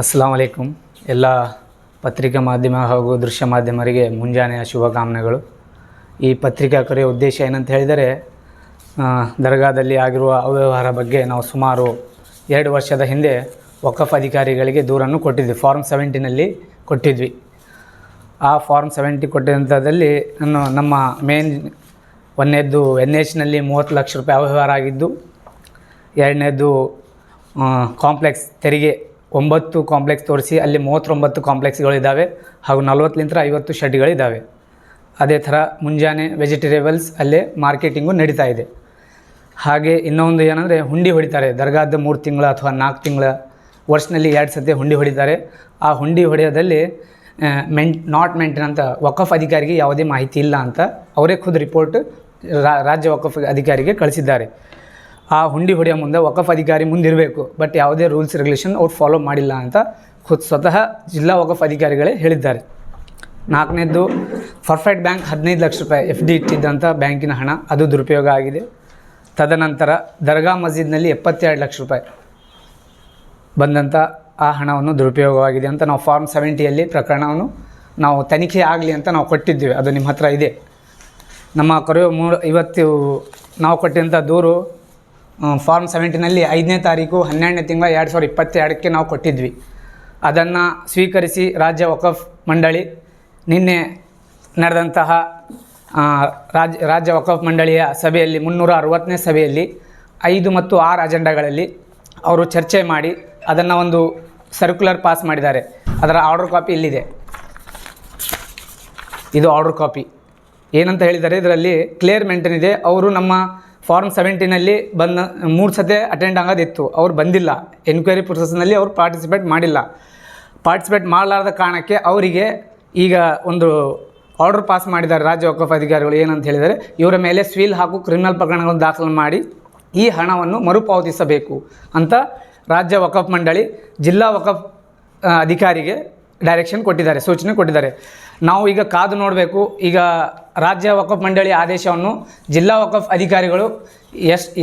ಅಸ್ಲಾಂ ವಲೈಕುಮ್ ಎಲ್ಲ ಪತ್ರಿಕಾ ಮಾಧ್ಯಮ ಹಾಗೂ ದೃಶ್ಯ ಮಾಧ್ಯಮರಿಗೆ ಮುಂಜಾನೆಯ ಶುಭಕಾಮನೆಗಳು. ಈ ಪತ್ರಿಕಾ ಕರೆಯ ಉದ್ದೇಶ ಏನಂತ ಹೇಳಿದರೆ ದರ್ಗಾದಲ್ಲಿ ಆಗಿರುವ ಅವ್ಯವಹಾರ ಬಗ್ಗೆ ನಾವು ಸುಮಾರು ಎರಡು ವರ್ಷದ ಹಿಂದೆ ವಕಫ್ ಅಧಿಕಾರಿಗಳಿಗೆ ದೂರನ್ನು ಕೊಟ್ಟಿದ್ವಿ. ಫಾರ್ಮ್ ಸೆವೆಂಟಿನಲ್ಲಿ ಕೊಟ್ಟಿದ್ವಿ. ಆ ಫಾರ್ಮ್ ಸೆವೆಂಟಿ ಕೊಟ್ಟಿದಂಥದ್ದಲ್ಲಿ ನಮ್ಮ ಮೇನ್ ಒಂದನೇದ್ದು ಎನ್ ಎಚ್ನಲ್ಲಿ ಮೂವತ್ತು ಲಕ್ಷ ರೂಪಾಯಿ ಅವ್ಯವಹಾರ ಆಗಿದ್ದು ಎರಡನೇದು ಕಾಂಪ್ಲೆಕ್ಸ್ ತೆರಿಗೆ ಒಂಬತ್ತು ಕಾಂಪ್ಲೆಕ್ಸ್ ತೋರಿಸಿ, ಅಲ್ಲಿ ಮೂವತ್ತೊಂಬತ್ತು ಕಾಂಪ್ಲೆಕ್ಸ್ಗಳಿದ್ದಾವೆ ಹಾಗೂ ನಲ್ವತ್ತಲಿಂದ ಐವತ್ತು ಶೆಡ್ಗಳಿದ್ದಾವೆ ಅದೇ ಥರ ಮುಂಜಾನೆ ವೆಜಿಟೇಬಲ್ಸ್ ಅಲ್ಲೇ ಮಾರ್ಕೆಟಿಂಗು ನಡೀತಾ ಇದೆ. ಹಾಗೆ ಇನ್ನೊಂದು ಏನಂದರೆ ಹುಂಡಿ ಹೊಡಿತಾರೆ. ದರ್ಗಾದ ಮೂರು ತಿಂಗಳ ಅಥವಾ ನಾಲ್ಕು ತಿಂಗಳ ವರ್ಷನಲ್ಲಿ ಎರಡು ಸತಿ ಹುಂಡಿ ಹೊಡಿತಾರೆ. ಆ ಹುಂಡಿ ಹೊಡೆಯೋದಲ್ಲಿ ಮೆಂಟ್ ನಾಟ್ ಮೆಂಟೇನ್ ಅಂತ ವಕಫ್ ಅಧಿಕಾರಿಗೆ ಯಾವುದೇ ಮಾಹಿತಿ ಇಲ್ಲ ಅಂತ ಅವರೇ ಖುದ್ದು ರಿಪೋರ್ಟ್ ರಾಜ್ಯ ವಕಫ್ ಅಧಿಕಾರಿಗೆ ಕಳಿಸಿದ್ದಾರೆ. ಆ ಹುಂಡಿ ಹೊಡೆಯೋ ಮುಂದೆ ವಕಫ್ ಅಧಿಕಾರಿ ಮುಂದಿರಬೇಕು. ಬಟ್ ಯಾವುದೇ ರೂಲ್ಸ್ ರೆಗ್ಯುಲೇಷನ್ ಅವ್ರು ಫಾಲೋ ಮಾಡಿಲ್ಲ ಅಂತ ಖುದ್ ಸ್ವತಃ ಜಿಲ್ಲಾ ವಕಫ್ ಅಧಿಕಾರಿಗಳೇ ಹೇಳಿದ್ದಾರೆ. ನಾಲ್ಕನೇದ್ದು ಪರ್ಫೆಕ್ಟ್ ಬ್ಯಾಂಕ್ ಹದಿನೈದು ಲಕ್ಷ ರೂಪಾಯಿ ಎಫ್ ಡಿ ಇಟ್ಟಿದ್ದಂಥ ಬ್ಯಾಂಕಿನ ಹಣ, ಅದು ದುರುಪಯೋಗ ಆಗಿದೆ. ತದನಂತರ, ದರ್ಗಾ ಮಸ್ಜಿದ್ನಲ್ಲಿ ಎಪ್ಪತ್ತೆರಡು ಲಕ್ಷ ರೂಪಾಯಿ ಬಂದಂಥ ಆ ಹಣವನ್ನು ದುರುಪಯೋಗವಾಗಿದೆ ಅಂತ ನಾವು ಫಾರ್ಮ್ ಸೆವೆಂಟಿಯಲ್ಲಿ ಪ್ರಕರಣವನ್ನು ನಾವು ತನಿಖೆ ಆಗಲಿ ಅಂತ ನಾವು ಕೊಟ್ಟಿದ್ದೀವಿ. ಅದು ನಿಮ್ಮ ಹತ್ರ ಇದೆ. ನಮ್ಮ ಕೊರೆಯೋ ಮೂರು ಇವತ್ತು ನಾವು ಕೊಟ್ಟಂಥ ದೂರು ಫಾರ್ಮ್ ಸೆವೆಂಟಿನಲ್ಲಿ ಐದನೇ ತಾರೀಕು ಹನ್ನೆರಡನೇ ತಿಂಗಳ ಎರಡು ಸಾವಿರದ ಇಪ್ಪತ್ತೆರಡಕ್ಕೆ ನಾವು ಕೊಟ್ಟಿದ್ವಿ. ಅದನ್ನು ಸ್ವೀಕರಿಸಿ ರಾಜ್ಯ ವಕಫ್ ಮಂಡಳಿ ನಿನ್ನೆ ನಡೆದಂತಹ ರಾಜ್, ರಾಜ್ಯ ವಕಫ್ ಮಂಡಳಿಯ ಸಭೆಯಲ್ಲಿ, ಮುನ್ನೂರ ಅರವತ್ತನೇ ಸಭೆಯಲ್ಲಿ, ಐದು ಮತ್ತು ಆರು ಅಜೆಂಡಾಗಳಲ್ಲಿ ಅವರು ಚರ್ಚೆ ಮಾಡಿ ಅದನ್ನು ಒಂದು ಸರ್ಕ್ಯುಲರ್ ಪಾಸ್ ಮಾಡಿದ್ದಾರೆ. ಅದರ ಆರ್ಡರ್ ಕಾಪಿ ಇಲ್ಲಿದೆ. ಇದು ಆರ್ಡರ್ ಕಾಪಿ ಏನಂತ ಹೇಳಿದ್ದಾರೆ ಇದರಲ್ಲಿ ಕ್ಲಿಯರ್ ಮೆಂಟೇನ್ ಇದೆ. ಅವರು ನಮ್ಮ ಫಾರ್ಮ್ ಸೆವೆಂಟಿನಲ್ಲಿ ಬಂದ ಮೂರು ಸತಿ ಅಟೆಂಡ್ ಆಗೋದಿತ್ತು. ಅವ್ರು ಬಂದಿಲ್ಲ. ಎನ್ಕ್ವೈರಿ ಪ್ರೊಸೆಸ್ನಲ್ಲಿ ಅವ್ರು ಪಾರ್ಟಿಸಿಪೇಟ್ ಮಾಡಿಲ್ಲ. ಪಾರ್ಟಿಸಿಪೇಟ್ ಮಾಡಲಾರದ ಕಾರಣಕ್ಕೆ ಅವರಿಗೆ ಈಗ ಒಂದು ಆರ್ಡರ್ ಪಾಸ್ ಮಾಡಿದ್ದಾರೆ ರಾಜ್ಯ ವಕಫ್ ಅಧಿಕಾರಿಗಳು ಏನಂತ ಹೇಳಿದರೆ, ಇವರ ಮೇಲೆ ಸ್ವೀಲ್ ಹಾಗೂ ಕ್ರಿಮಿನಲ್ ಪ್ರಕರಣಗಳನ್ನು ದಾಖಲು ಮಾಡಿ ಈ ಹಣವನ್ನು ಮರುಪಾವತಿಸಬೇಕು ಅಂತ ರಾಜ್ಯ ವಕಫ್ ಮಂಡಳಿ ಜಿಲ್ಲಾ ವಕಫ್ ಅಧಿಕಾರಿಗೆ ಡೈರೆಕ್ಷನ್ ಕೊಟ್ಟಿದ್ದಾರೆ, ಸೂಚನೆ ಕೊಟ್ಟಿದ್ದಾರೆ. ನಾವು ಈಗ ಕಾದು ನೋಡಬೇಕು. ಈಗ ರಾಜ್ಯ ವಕಫ್ ಮಂಡಳಿ ಆದೇಶವನ್ನು ಜಿಲ್ಲಾ ವಕಫ್ ಅಧಿಕಾರಿಗಳು ಎಷ್ಟು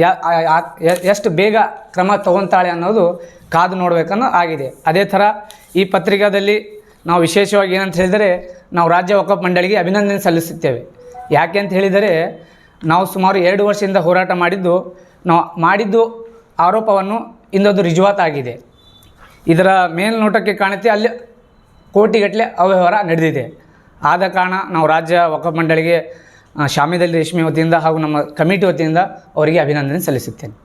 ಎಷ್ಟು ಬೇಗ ಕ್ರಮ ತಗೊತಾಳೆ ಅನ್ನೋದು ಕಾದು ನೋಡಬೇಕನ್ನೋ ಆಗಿದೆ. ಅದೇ ಥರ ಈ ಪತ್ರಿಕಾದಲ್ಲಿ ನಾವು ವಿಶೇಷವಾಗಿ ಏನಂತ ಹೇಳಿದರೆ ನಾವು ರಾಜ್ಯ ವಕಫ್ ಮಂಡಳಿಗೆ ಅಭಿನಂದನೆ ಸಲ್ಲಿಸುತ್ತೇವೆ. ಯಾಕೆ ಅಂತ ಹೇಳಿದರೆ ನಾವು ಸುಮಾರು ಎರಡು ವರ್ಷದಿಂದ ಹೋರಾಟ ಮಾಡಿದ್ದು, ನಾವು ಮಾಡಿದ್ದು ಆರೋಪವನ್ನು ಇಂದೊಂದು ರುಜುವಾತಾಗಿದೆ. ಇದರ ಮೇಲ್ನೋಟಕ್ಕೆ ಕಾಣುತ್ತೆ, ಅಲ್ಲಿ ಕೋಟಿಗಟ್ಟಲೆ ಅವ್ಯವಹಾರ ನಡೆದಿದೆ. ಆದ ಕಾರಣ ನಾವು ರಾಜ್ಯ ವಕಫ್ ಮಂಡಳಿಗೆ ಶಾಮಿದಲ್ಲಿ ರೇಷ್ಮೆ ವತಿಯಿಂದ ಹಾಗೂ ನಮ್ಮ ಕಮಿಟಿ ವತಿಯಿಂದ ಅವರಿಗೆ ಅಭಿನಂದನೆ ಸಲ್ಲಿಸುತ್ತೇನೆ.